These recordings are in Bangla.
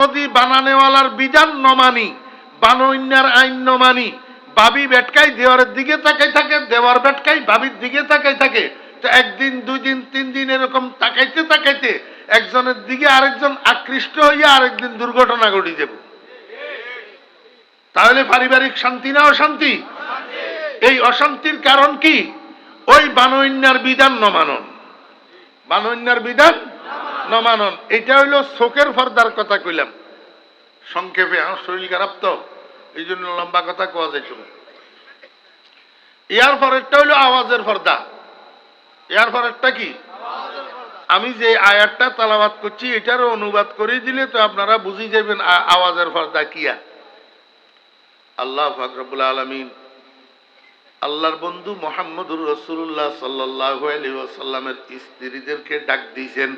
যদি বানানেওয়ালার বিধান ন মানি, বানইন্যার আইন ন মানি, বাবি বেটকাই দেওয়ারের দিকে তাকাই থাকে, দেওয়ার বেটকাই বাবির দিকে তাকাই থাকে, তো একদিন দুই দিন তিন দিন এরকম তাকাইতে তাকাইতে একজনের দিকে আরেকজন আকৃষ্ট হইয়া আরেকদিন দুর্ঘটনা ঘটি যাব। তাহলে পারিবারিক শান্তি না অশান্তি? এই অশান্তির কারণ কি? ওই বানইন্যার বিধান ন মানন বানইন্যার বিধান ন মানন, এটা হইল শোকের ফর্দার কথা কইলাম। সংক্ষেপে আমার শরীর খারাপ তো এই জন্য লম্বা কথা কোয়া যাইত। ইয়ার পরেরটা হইল আওয়াজের পর্দা ইয়ার পরেরটা কি? আমি যে আয়াতটা তালাবাদ করছি, এটারও অনুবাদ করে দিলে তো আপনারা বুঝি যাবেন আওয়াজের পর্দা কিয়া। আল্লাহ ফাকরবুল আলমিন। আল্লাহর বন্ধু মোহাম্মদুর রসুল্লাহ সাল্লাহ আলী ওয়াসাল্লামের স্ত্রীদেরকে ডাক দিয়েছেন।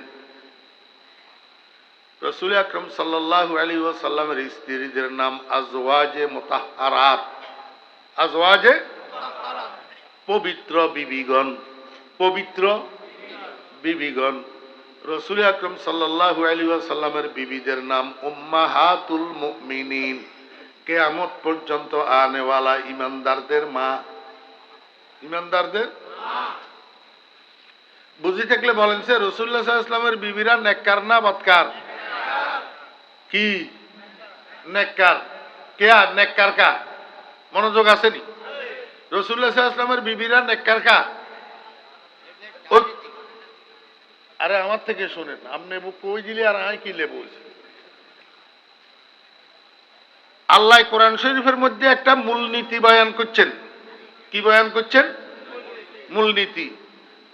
রসুল আকরম সাল্লাহ আলী ওয়াসাল্লামের স্ত্রীদের নাম আজওয়াজে মোতাহারাত আজওয়াজে পবিত্র বিবিগণ পবিত্র বিবিগণ। রসুল আকরম সাল্লাহ আলী ওয়াসাল্লামের বিবিদের নাম উম্মাহাতুল মুমিনিন। কেয়ামত পর্যন্ত আনেওয়ালা ইমানদারদের মা। ইমানদারদের বুঝি থাকলে বলেন সে রসুল্লাহ ইসলামের বিবিরা নেককার না বৎকার কি নেককার? কে আর নেককার কা? মনোযোগ আসেনি? রসুল্লাহ ইসলামের বিবিরা নেককার কা? আরে আমার থেকে শোনেন আপনি কই দিলে আর আমি কি লেবু আল্লাহ কোরআন শরীফের মধ্যে একটা মূলনীতি বয়ান করছেন। কি বয়ান করছেন? মূলনীতি।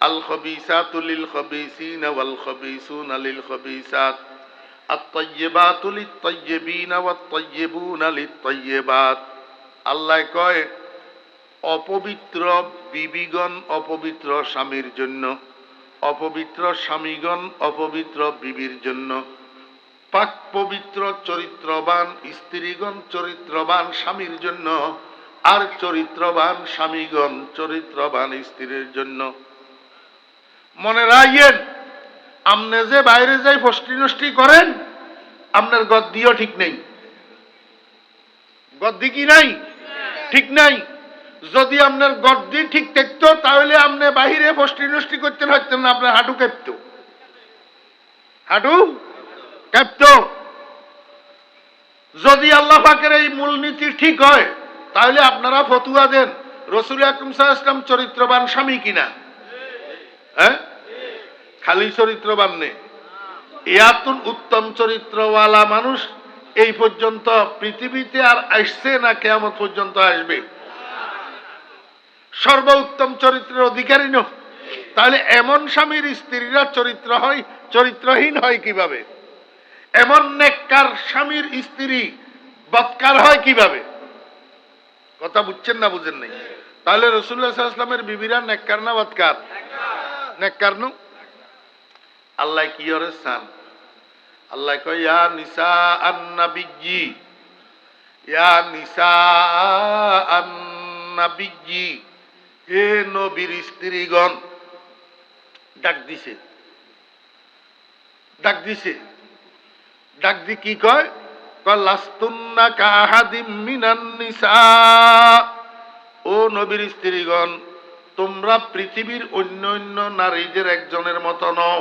আল খবিসাতু লিল খবিসিন ওয়াল খবিসুন লিল খবিসাত আল্লাহ কয়, অপবিত্র বিবিগণ অপবিত্র স্বামীর জন্য, অপবিত্র স্বামীগণ অপবিত্র বিবির জন্য। পাক পবিত্র চরিত্রবান স্ত্রীগণ চরিত্রবান স্বামীর জন্য, আর চরিত্রবান স্বামীগণ চরিত্রবান স্ত্রীর জন্য। মনে রাখেন আপনি যে বাইরে যাই ফষ্টি নষ্টি করেন আপনার গদ্দিও ঠিক নেই। গদ্দি কি নাই? ঠিক নাই। যদি আপনার গদ্দি ঠিক থাকতো তাহলে আপনি বাহিরে ফষ্টি নষ্টি করতেন হইতেন না, আপনার হাঁটু কাঁপতো। হাঁটু কাঁপতো। যদি আল্লাহ পাকের এই মূলনীতি ঠিক হয়, তাহলে আপনারা ফতুয়া দেন। রসুল আকরম সাহা ইসলাম চরিত্রবান স্বামী কিনা? হ্যাঁ? খালি চরিত্রবান নেই। এয়াতুন উত্তম চরিত্রওয়ালা মানুষ এই পর্যন্ত পৃথিবীতে আর আসছে না কেমন পর্যন্ত আসবে। সর্বোত্তম চরিত্রের অধিকারী ন তাহলে এমন স্বামীর স্ত্রীরা চরিত্র হয়, চরিত্রহীন হয় কীভাবে? এমন নেককার স্বামীর স্ত্রী বৎকার হয় কীভাবে? কথা বুঝছেন না বুঝেন নাই? তাহলে রসুল্লাহ বিবিরা নেককার না বৎকার? নেককার নু? আল্লাহ কি ওরে সান আল্লাহ কয়, ইয়া নিসা আন্নাবিজি ইয়া নিসা আন্নাবিজি হে নবীর স্ত্রীগণ। ডাক দিছে। ডাক দিছে। ডাক দি কি কয়? কয়, লাস্তুন্না কাহাদিম মিনান নিসা। ও নবীর স্ত্রীগণ, তোমরা পৃথিবীর অন্য অন্য নারীদের একজনের মতো নও।